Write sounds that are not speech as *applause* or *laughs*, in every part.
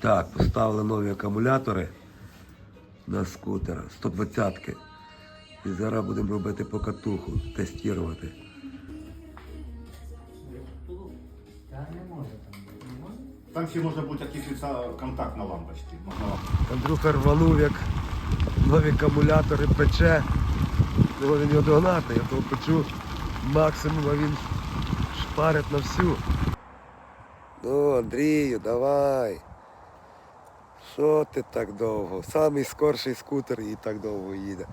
Так, поставили нові акумулятори на скутера 120-ки. І зараз будемо робити покатуху, тестувати. Там ще бути якийсь контакт на лампочці. Андрюха рванув, як нові акумулятори пече. Не можу його догнати, я того печу максимум, а він шпарить на всю. Ну, Андрію, давай. Що ти так довго? Самий скорший скутер і так довго їде.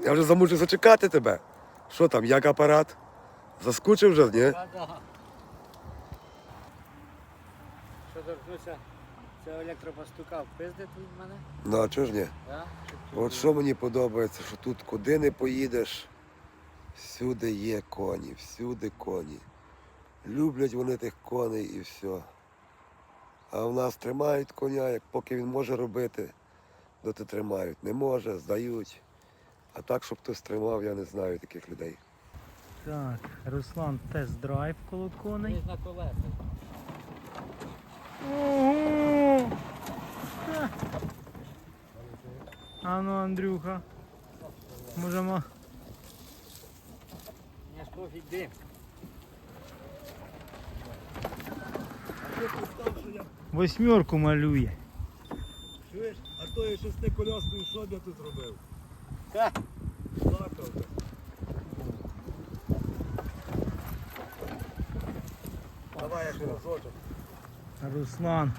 Я вже замучився чекати тебе. Що там, як апарат? Заскучив вже, ні? Та да. Що торкнуся цього електропастука, впиздить від мене? Ну а чого ж ні? Да? От що мені подобається, що тут куди не поїдеш, всюди є коні, всюди коні. Люблять вони тих коней і все. А в нас тримають коня, як поки він може робити, доти тримають. Не може, здають. А так, щоб хтось тримав, я не знаю таких людей. Так, Руслан тест-драйв коло коней. Десь на колесах. Ого! Ха. А ну, Андрюха. Можемо. Не ж пофіг дим. Восьмерку малює. Чуєш, а то я шестикольосний що я тут робив? Плакав. Давай я ще. Руслан.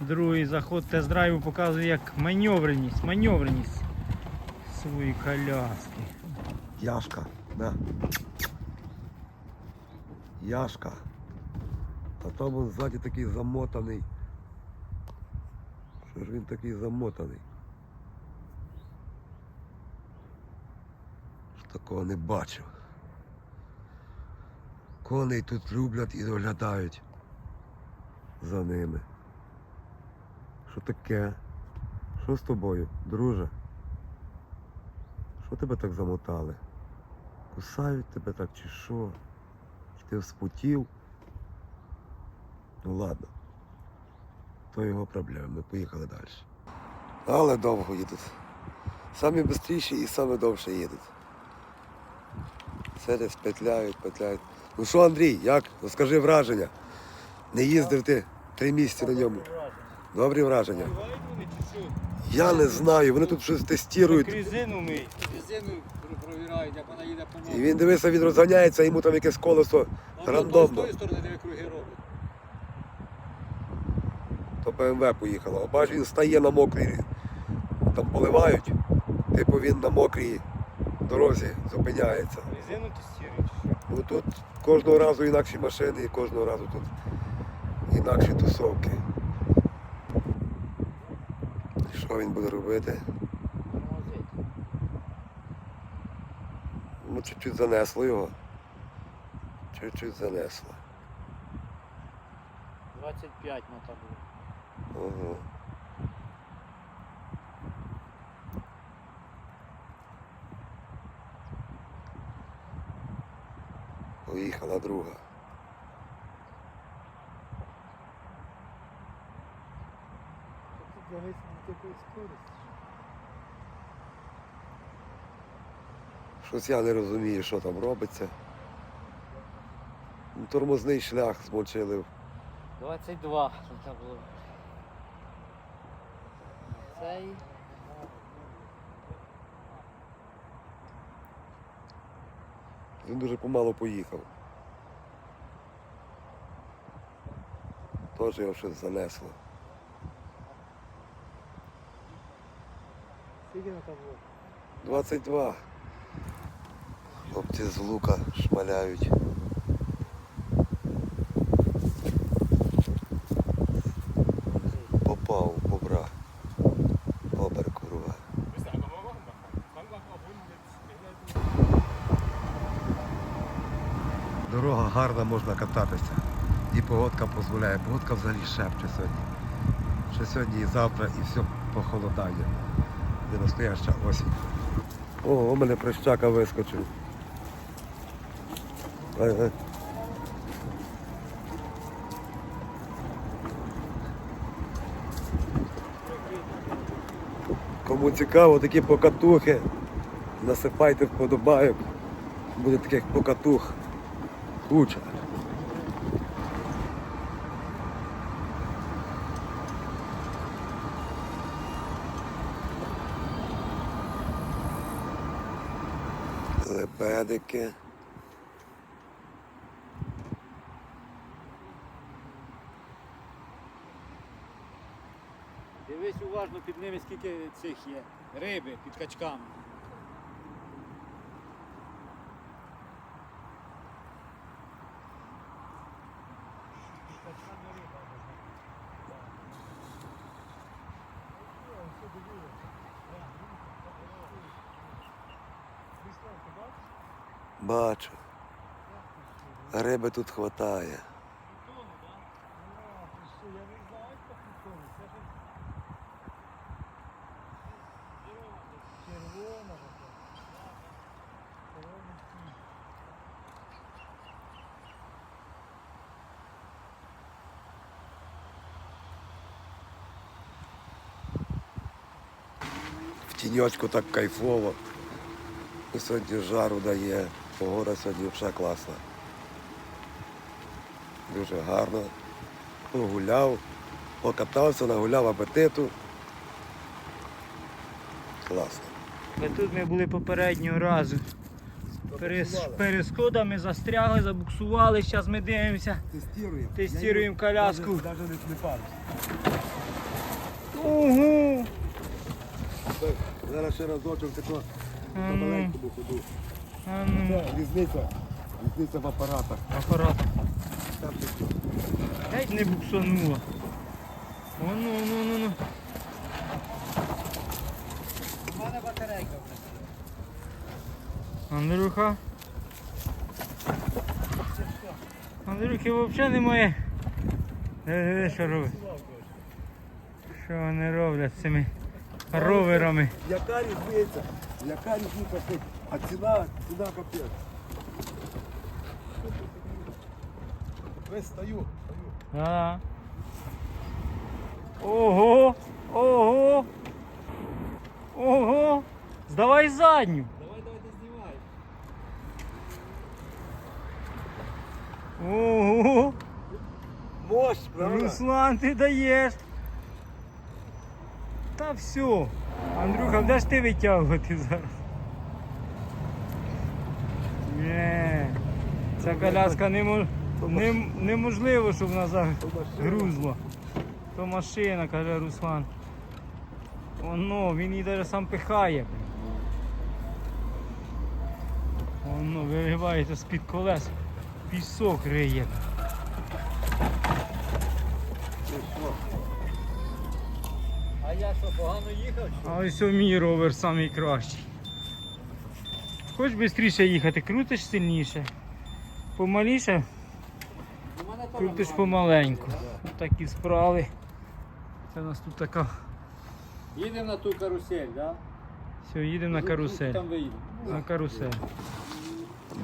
Другий заход тест-драйву показує як маневреність, маневреність своєї коляски. Яшка, да. Яшка. А там він ззаді такий замотаний. Що ж він такий замотаний? Такого не бачив. Коней тут люблять і доглядають за ними. Що таке? Що з тобою, друже? Що тебе так замотали? Кусають тебе так чи що? Чи ти вспотів? Ну ладно. То його проблеми. Ми поїхали далі. Але довго їдуть. Самі швидші і саме довше їдуть. Все петляють, петляють. Ну що, Андрій, як? Розкажи враження. Не їздив ти три місяці на ньому. Добрі враження. Я не знаю, вони тут щось тестують. Резину мий. Резину провірають, як вона їде по. І він дивися, він розганяється, йому там якесь колесо рандомно. З тої сторони БМВ поїхало. Бач, він стає на мокрій. Там поливають. Типу він на мокрій дорозі зупиняється. Резину тестують. Ну тут кожного разу інакші машини і кожного разу тут інакші тусовки. Що він буде робити? Ну, чуть-чуть занесло його. Чуть-чуть занесло. 25 на Ага. Поїхала друга. Щось я не розумію, що там робиться. Тормозний шлях змочили. 22 на табло. Цей. Він дуже помало поїхав. Теж його щось занесло. Скільки на табло? 22. Хлопці з лука шмаляють. Дорога гарна, можна кататися. І погодка дозволяє. Погодка взагалі шепче сьогодні. Ще сьогодні і завтра і все похолодає. Де настояща осінь. О, у мене прищака вискочив. Кому цікаво, такі покатухи. Насипайте вподобайок. Буде таких покатух. Куча. Лебедики. Дивись уважно під ними, скільки цих є. Риби під качками. Бачу. Риби тут хватає. В тіньочку так кайфово. І Сьогодні жару дає. Погода сьогодні взагалі класна. Дуже гарно. Погуляв, покатався, нагуляв апетиту. Класно. Ми тут ми були попереднього разу. Перес, перескодами застрягли, забуксували, зараз ми дивимося. Тестуємо. Тестуємо коляску. Навіть не. Ого! Зараз ще разочок тако ну, маленькому ходу. Це різниця. Різниця в апаратах. апарат. Там. Геть не буксануло. О, ну, ну, ну, ну. У мене батарейка вже. Андрюха. Андрюхи взагалі немає. Диви, диви, що робить. Що вони роблять з цими роверами? Яка різниця? Яка різниця? А ціна, ціна капець. Весь стою. Да. Ого! Ого! Ого! Здавай задню! Давай, давай, ти знімай. Ого! Мощь, правда? Руслан, ти даєш! Та все! Андрюха, де ж ти витягувати зараз? Ні, ця коляска немо- нем- неможливо, щоб вона загрузла. То машина, каже Руслан. Оно, він її навіть сам пихає. Воно, виривається з-під колес. Пісок риє. А я що, погано їхав? А ось мій ровер самий кращий. Хоч швидше їхати, крутиш сильніше. Помаліше, крутиш помаленьку. Ось такі справи. Це у нас тут така. Їдемо на ту карусель, так? Все, їдемо на карусель. Там виїдемо. На карусель.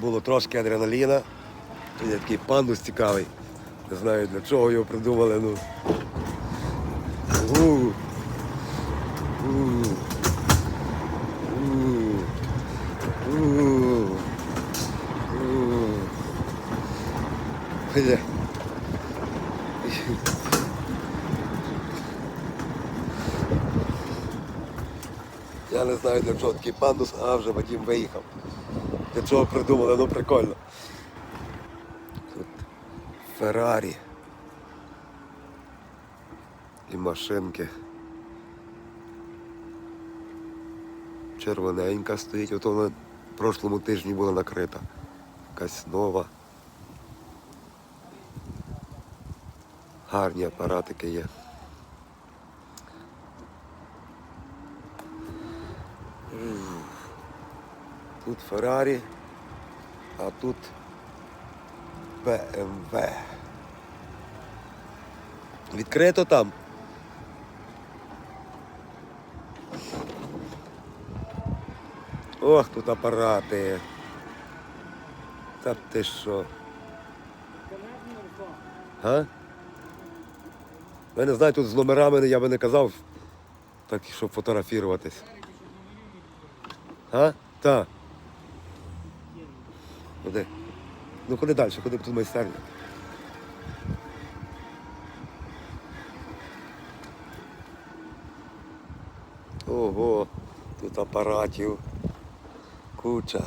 Було трошки адреналіна. Тут є такий пандус цікавий. Не знаю для чого його придумали. Ну. У. У. У. У. У. Бля. *laughs* Я не знаю для чого такий пандус, а вже Вадим виїхав. Для чого придумали, ну прикольно. Тут Феррарі. І машинки. Червоненька стоїть, ото вона в прошлому тижні була накрита. Якась нова. Гарні апаратики є. Тут Феррарі, а тут БМВ. Відкрито там. Ох, тут апарати. Та ти що? А? Я не знаю, тут з номерами я би не казав. Так, щоб фотографуватись. А? Так. Куди? Ну куди далі? Куди тут майстерня? Ого, тут апаратів. Куча.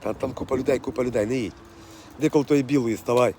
Та там купа людей, купа людей, не їдь. Де коло тої білої ставай.